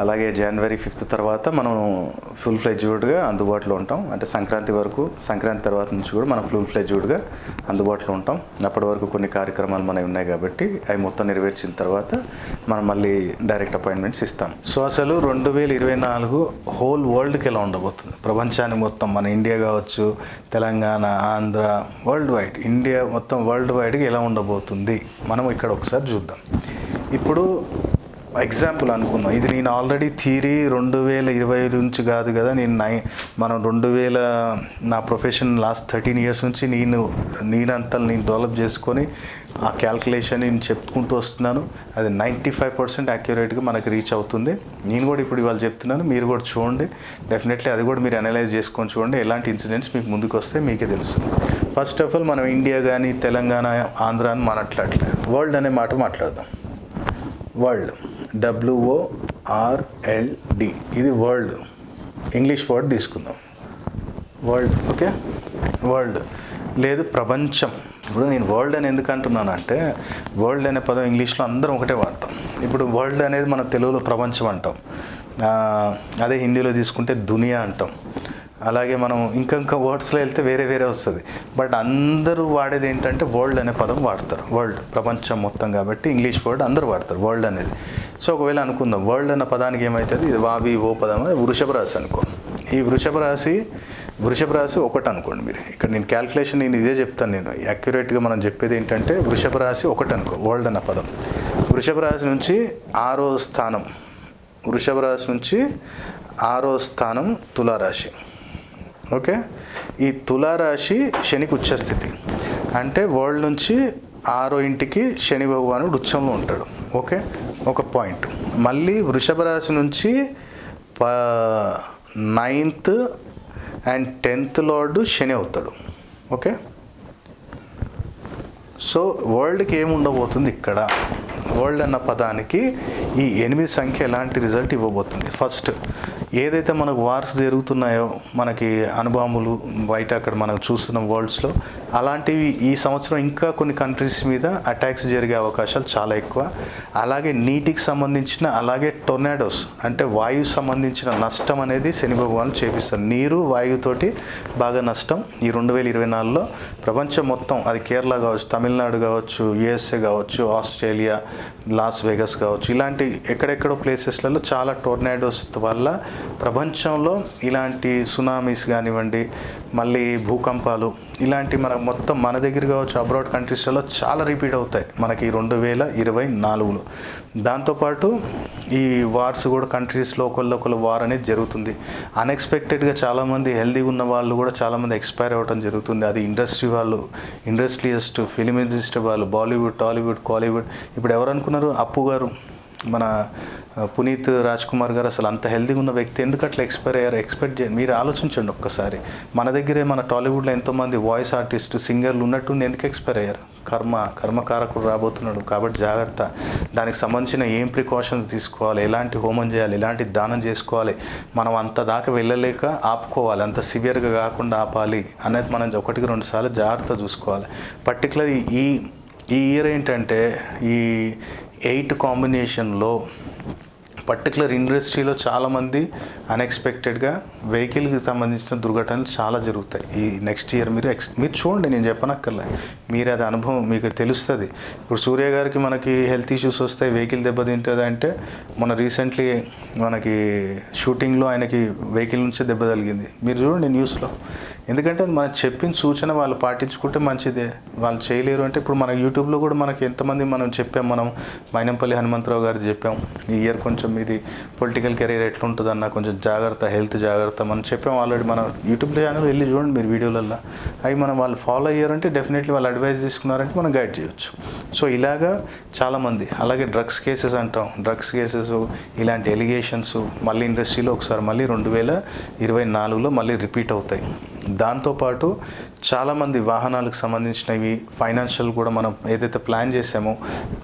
అలాగే జనవరి ఫిఫ్త్ తర్వాత మనం ఫుల్ ఫ్లెజ్డ్గా అందుబాటులో ఉంటాం. అంటే సంక్రాంతి వరకు సంక్రాంతి తర్వాత నుంచి కూడా మనం ఫుల్ ఫ్లెజ్డ్గా అందుబాటులో ఉంటాం. అప్పటి వరకు కొన్ని కార్యక్రమాలు మనవి ఉన్నాయి కాబట్టి అవి మొత్తం నెరవేర్చిన తర్వాత మనం మళ్ళీ డైరెక్ట్ అపాయింట్మెంట్స్ ఇస్తాం. సో అసలు రెండు వేల ఇరవై నాలుగు హోల్ వరల్డ్కి ఎలా ఉండబోతుంది? ప్రపంచాన్ని మొత్తం మన ఇండియా కావచ్చు Telangana Andhra world wide India మొత్తం వరల్డ్ వైడ్గా ఎలా ఉండబోతుంది? మనం ఇక్కడ ఒకసారి చూద్దాం. ఇప్పుడు ఎగ్జాంపుల్ అనుకుందాం. ఇది నేను ఆల్రెడీ థీరీ రెండు వేల ఇరవై నుంచి కాదు కదా నేను నై మనం రెండు వేల నా ప్రొఫెషన్ లాస్ట్ థర్టీన్ ఇయర్స్ నుంచి నేను నేనంతా నేను డెవలప్ చేసుకొని ఆ క్యాల్కులేషన్ నేను చెప్పుకుంటూ వస్తున్నాను. అది నైంటీ ఫైవ్ పర్సెంట్ యాక్యురేట్గా మనకి రీచ్ అవుతుంది. నేను కూడా ఇప్పుడు ఇవాళ చెప్తున్నాను మీరు కూడా చూడండి. డెఫినెట్లీ అది కూడా మీరు అనలైజ్ చేసుకొని చూడండి. ఎలాంటి ఇన్సిడెంట్స్ మీకు ముందుకు వస్తే మీకే తెలుస్తుంది. ఫస్ట్ ఆఫ్ ఆల్ మనం ఇండియా కానీ తెలంగాణ ఆంధ్ర అని మాట్లాడట్లేదు వరల్డ్ అనే మాట మాట్లాడదాం. World W O R L D ఇది వరల్డ్ ఇంగ్లీష్ వర్డ్ తీసుకుందాం. వరల్డ్ ఓకే వరల్డ్ లేదు ప్రపంచం. ఇప్పుడు నేను వరల్డ్ అని ఎందుకు అంటున్నాను అంటే వరల్డ్ అనే పదం ఇంగ్లీష్లో అందరం ఒకటే వాడతాం. ఇప్పుడు వరల్డ్ అనేది మన తెలుగులో ప్రపంచం అంటాం. అదే హిందీలో తీసుకుంటే దునియా అంటాం. అలాగే మనం ఇంకా ఇంకా వర్డ్స్లో వెళ్తే వేరే వేరే వస్తుంది. బట్ అందరూ వాడేది ఏంటంటే వరల్డ్ అనే పదం వాడతారు. వరల్డ్ ప్రపంచం మొత్తం కాబట్టి ఇంగ్లీష్ వర్డ్ అందరూ వాడతారు. వరల్డ్ అనేది. సో ఒకవేళ అనుకుందాం వరల్డ్ అన్న పదానికి ఏమవుతుంది ఇది వావి ఓ పదం అని వృషభ రాశి అనుకో. ఈ వృషభ రాశి వృషభ రాశి ఒకటి అనుకోండి మీరు. ఇక్కడ నేను క్యాల్కులేషన్ నేను ఇదే చెప్తాను నేను. యాక్యురేట్గా మనం చెప్పేది ఏంటంటే వృషభ రాశి ఒకటి అనుకో వరల్డ్ అన్న పదం. వృషభ రాశి నుంచి ఆరో స్థానం వృషభ రాశి నుంచి ఆరో స్థానం తులారాశి. ఓకే? ఈ తులారాశి శనికి ఉచ్చస్థితి. అంటే వరల్డ్ నుంచి ఆరో ఇంటికి శని భగవానుడు ఉచ్చంలో ఉంటాడు. ఓకే? ఒక పాయింట్. మళ్ళీ వృషభ రాశి నుంచి ప ninth and tenth lord Shani అవుతాడు. ఓకే? సో వరల్డ్కి ఏముండబోతుంది ఇక్కడ? వరల్డ్ అన్న పదానికి ఈ ఎనిమిది సంఖ్య ఎలాంటి రిజల్ట్ ఇవ్వబోతుంది? ఫస్ట్ ఏదైతే మనకు వార్స్ జరుగుతున్నాయో మనకి అనుభవములు బయట అక్కడ మనం చూస్తున్నాం వరల్డ్స్లో అలాంటివి ఈ సంవత్సరం ఇంకా కొన్ని కంట్రీస్ మీద అటాక్స్ జరిగే అవకాశాలు చాలా ఎక్కువ. అలాగే నీటికి సంబంధించిన అలాగే టొర్నాడోస్ అంటే వాయువు సంబంధించిన నష్టం అనేది శని భగవాన్ చేపిస్తారు. నీరు వాయువుతోటి బాగా నష్టం. ఈ రెండు వేల ఇరవై నాలుగులో ప్రపంచం మొత్తం అది కేరళ కావచ్చు తమిళనాడు కావచ్చు యుఎస్ఏ కావచ్చు ఆస్ట్రేలియా లాస్ వెగస్ కావచ్చు ఇలాంటి ఎక్కడెక్కడో ప్లేసెస్లలో చాలా టోర్నాడోస్ వల్ల ప్రపంచంలో ఇలాంటి సునామీస్ కానివ్వండి మళ్ళీ భూకంపాలు ఇలాంటి మనకు మొత్తం మన దగ్గర కావచ్చు అబ్రాడ్ కంట్రీస్లలో చాలా రిపీట్ అవుతాయి. మనకి రెండు వేల ఇరవై నాలుగులో. దాంతోపాటు ఈ వార్స్ కూడా కంట్రీస్లో ఒకళ్ళొకళ్ళు వార్ అనేది జరుగుతుంది. అన్ఎక్స్పెక్టెడ్గా చాలామంది హెల్దీగా ఉన్న వాళ్ళు కూడా చాలామంది ఎక్స్పైర్ అవ్వడం జరుగుతుంది. అది ఇండస్ట్రీ వాళ్ళు ఇండస్ట్రియస్ట్ ఫిలిం ఇండస్ట్రీ వాళ్ళు బాలీవుడ్ టాలీవుడ్ కాలీవుడ్ ఇప్పుడు ఎవరు అనుకున్నారు? అప్పు గారు మన పునీత్ రాజ్ కుమార్ గారు అసలు అంత హెల్దీగా ఉన్న వ్యక్తి. ఎందుకు అట్లా ఎక్స్పైర్ అయ్యారు? ఎక్స్పెక్ట్ చేయండి. మీరు ఆలోచించండి ఒక్కసారి. మన దగ్గరే మన టాలీవుడ్లో ఎంతోమంది వాయిస్ ఆర్టిస్ట్ సింగర్లు ఉన్నట్టుండి ఎందుకు ఎక్స్పైర్ అయ్యారు? కర్మ కర్మకారకుడు రాబోతున్నాడు కాబట్టి జాగ్రత్త. దానికి సంబంధించిన ఏం ప్రికాషన్స్ తీసుకోవాలి? ఎలాంటి హోమం చేయాలి? ఎలాంటి దానం చేసుకోవాలి? మనం అంత దాకా వెళ్ళలేక ఆపుకోవాలి. అంత సివియర్గా కాకుండా ఆపాలి అనేది మనం ఒకటికి రెండు సార్లు జాగ్రత్త చూసుకోవాలి. పర్టికులర్ ఈ ఈ ఇయర్ ఏంటంటే ఈ ఎయిట్ కాంబినేషన్లో పర్టికులర్ ఇండస్ట్రీలో చాలామంది అన్ఎక్స్పెక్టెడ్గా వెహికల్కి సంబంధించిన దుర్ఘటనలు చాలా జరుగుతాయి. ఈ నెక్స్ట్ ఇయర్ మీరు ఎక్స్ మీరు చూడండి నేను చెప్పనక్కర్లే. మీరు అది అనుభవం మీకు తెలుస్తుంది. ఇప్పుడు సూర్య గారికి మనకి హెల్త్ ఇష్యూస్ వస్తాయి వెహికల్ దెబ్బతింటుంది అంటే మన రీసెంట్లీ మనకి షూటింగ్లో ఆయనకి వెహికల్ నుంచి దెబ్బ తగిలింది. మీరు చూడండి న్యూస్లో ఎందుకంటే అది చెప్పిన సూచన వాళ్ళు పాటించుకుంటే మంచిదే. వాళ్ళు చేయలేరు అంటే ఇప్పుడు మన యూట్యూబ్లో కూడా మనకి ఎంతమంది మనం చెప్పాం మనం మైనంపల్లి హనుమంతరావు గారు చెప్పాం ఈ ఇయర్ కొంచెం ఇది పొలిటికల్ కెరీర్ ఎట్లుంటుందన్న కొంచెం జాగ్రత్త హెల్త్ జాగ్రత్త మనం చెప్పాం ఆల్రెడీ మన యూట్యూబ్ ఛానల్ వెళ్ళి చూడండి మీరు వీడియోలలో అవి మనం వాళ్ళు ఫాలో అయ్యారంటే డెఫినెట్లీ వాళ్ళు అడ్వైస్ తీసుకున్నారంటే మనం గైడ్ చేయొచ్చు. సో ఇలాగా చాలామంది అలాగే డ్రగ్స్ కేసెస్ అంటాం. డ్రగ్స్ కేసెస్ ఇలాంటి ఎలిగేషన్స్ మళ్ళీ ఇండస్ట్రీలో ఒకసారి మళ్ళీ రెండు వేల ఇరవై నాలుగులో మళ్ళీ రిపీట్ అవుతాయి. దాంతోపాటు చాలామంది వాహనాలకు సంబంధించినవి ఫైనాన్షియల్ కూడా మనం ఏదైతే ప్లాన్ చేసామో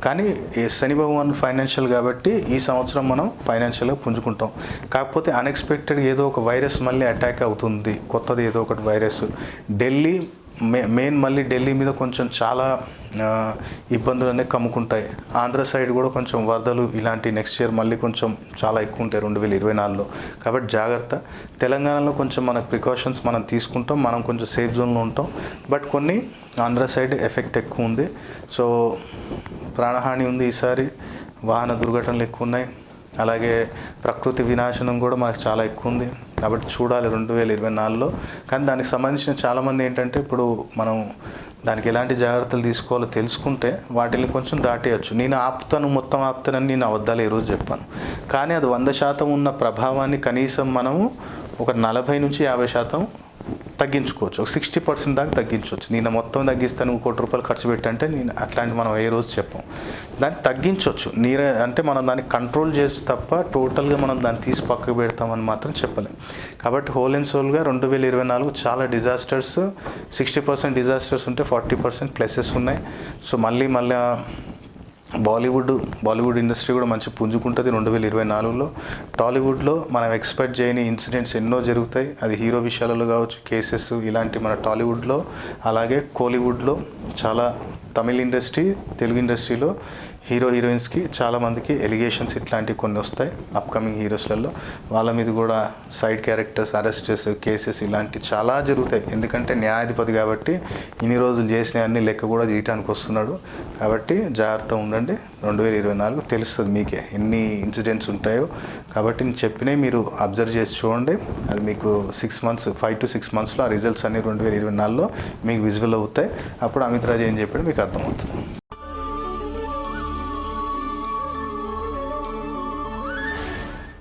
కానీ శని భగవాన్ ఫైనాన్షియల్ కాబట్టి ఈ సంవత్సరం మనం ఫైనాన్షియల్గా పుంజుకుంటాం. కాకపోతే అన్ఎక్స్పెక్టెడ్ ఏదో ఒక వైరస్ మళ్ళీ అటాక్ అవుతుంది. కొత్తది ఏదో ఒకటి వైరస్ ఢిల్లీ మెయిన్ మళ్ళీ ఢిల్లీ మీద కొంచెం చాలా ఇబ్బందులనే ఇబ్బందులు అనేవి కమ్ముకుంటాయి. ఆంధ్ర సైడ్ కూడా కొంచెం వరదలు ఇలాంటి నెక్స్ట్ ఇయర్ మళ్ళీ కొంచెం చాలా ఎక్కువ ఉంటాయి రెండు వేల ఇరవై నాలుగులో. కాబట్టి జాగ్రత్త. తెలంగాణలో కొంచెం మన ప్రికాషన్స్ మనం తీసుకుంటాం. మనం కొంచెం సేఫ్ జోన్లో ఉంటాం. బట్ కొన్ని ఆంధ్ర సైడ్ ఎఫెక్ట్ ఎక్కువ ఉంది. సో ప్రాణహాని ఉంది ఈసారి. వాహన దుర్ఘటనలు ఎక్కువ ఉన్నాయి. అలాగే ప్రకృతి వినాశనం కూడా మనకు చాలా ఎక్కువ ఉంది. కాబట్టి చూడాలి రెండు వేల ఇరవై నాలుగులో. కానీ దానికి సంబంధించిన చాలామంది ఏంటంటే ఇప్పుడు మనం దానికి ఎలాంటి జాగ్రత్తలు తీసుకోవాలో తెలుసుకుంటే వాటిని కొంచెం దాటేయచ్చు. నేను ఆపుతాను మొత్తం ఆపుతానని నేను అబద్ధాలు ఈరోజు చెప్పాను. కానీ అది వంద శాతం ఉన్న ప్రభావాన్ని కనీసం మనము ఒక నలభై నుంచి యాభై శాతం తగ్గించుకోవచ్చు. ఒక సిక్స్టీ పర్సెంట్ దాకా తగ్గించవచ్చు. నేను మొత్తం తగ్గిస్తాను ఒక కోటి రూపాయలు ఖర్చు పెట్టంటే నేను అట్లాంటి మనం ఏ రోజు చెప్పం. దాన్ని తగ్గించవచ్చు. నీరే అంటే మనం దాన్ని కంట్రోల్ చేసి తప్ప టోటల్గా మనం దాన్ని తీసి పక్కకు పెడతామని మాత్రం చెప్పలేం. కాబట్టి హోల్ అండ్ సోల్గా రెండు వేల ఇరవై నాలుగు చాలా డిజాస్టర్స్ సిక్స్టీ పర్సెంట్ డిజాస్టర్స్ ఉంటే ఫార్టీ పర్సెంట్ ప్లసెస్ ఉన్నాయి. సో మళ్ళీ మళ్ళీ బాలీవుడ్ బాలీవుడ్ ఇండస్ట్రీ కూడా మంచి పుంజుకుంటుంది. రెండు వేల ఇరవై నాలుగులో టాలీవుడ్లో మనం ఎక్స్పెక్ట్ చేయని ఇన్సిడెంట్స్ ఎన్నో జరుగుతాయి. అది హీరో విషయాలలో కావచ్చు కేసెస్ ఇలాంటి మన టాలీవుడ్లో అలాగే కోలీవుడ్లో చాలా తమిళ ఇండస్ట్రీ తెలుగు ఇండస్ట్రీలో హీరో హీరోయిన్స్కి చాలామందికి ఎలిగేషన్స్ ఇట్లాంటివి కొన్ని వస్తాయి అప్కమింగ్ హీరోస్లలో. వాళ్ళ మీద కూడా సైడ్ క్యారెక్టర్స్ అరెస్టెస్ కేసెస్ ఇలాంటివి చాలా జరుగుతాయి. ఎందుకంటే న్యాయాధిపతి కాబట్టి ఇన్ని రోజులు చేసిన అన్ని లెక్క కూడా తీయటానికి వస్తున్నాడు. కాబట్టి జాగ్రత్త ఉండండి. రెండు వేల ఇరవై నాలుగు తెలుస్తుంది మీకే ఎన్ని ఇన్సిడెంట్స్ ఉంటాయో. కాబట్టి నేను చెప్పినవి మీరు అబ్జర్వ్ చేసి చూడండి. అది మీకు six months five to six మంత్స్లో ఆ రిజల్ట్స్ అన్ని రెండు వేల ఇరవై నాలుగులో మీకు విజిబుల్ అవుతాయి. అప్పుడు అమిత్ రాజు ఏం చెప్పాడు మీకు అర్థమవుతుంది.